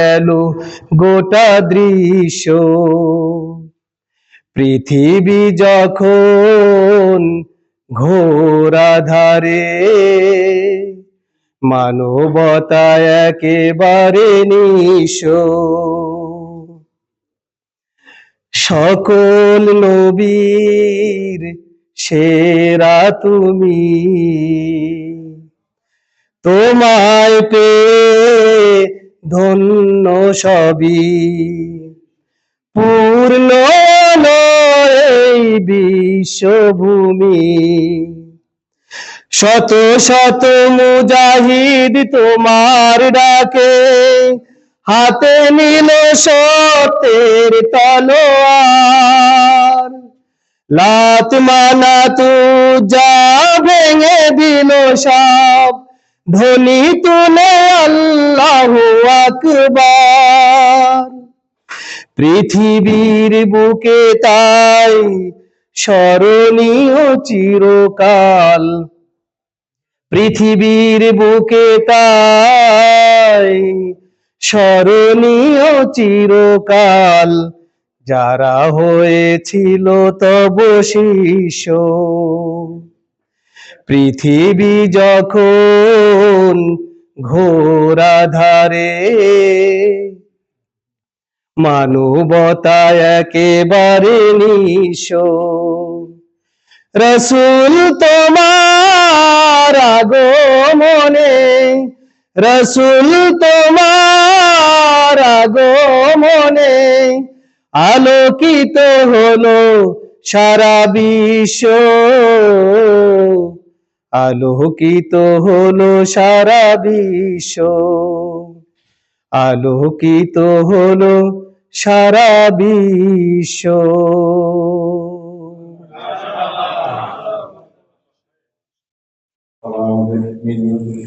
গেল গোটা দৃশ্য। পৃথিবী যখন ঘোরাধারে মানবতা একেবারে নিঃস। সকল নবীর সেরা তুমি। তোমায় পেয়ে ধন্য সবই। পূর্ণ এই বিশ্বভূমি। শত শত মুজাহিদ তোমার ডাকে, হাতে নিল সতের তলোয়ার। লাত মানা তু যা ভেঙে দিল সব ধ্বনি তুলে আল্লাহ আকবার। পৃথিবীর বুকে তাই স্মরণীয় চিরকাল। পৃথিবীর বুকে তাই স্মরণীয় চিরকাল। যারা হয়েছিল তব শিষ্য। পৃথিবী যখন ঘোরাধারে। মানবতা একেবারে নিশ রসুল তোমার আগমনে রসুল তোমার আগমনে আলোকিত হলো সারা বিশ্ব। আলোকিত হলো সারা বিশ্ব। আলোকিত হলো সারা বিশ্ব।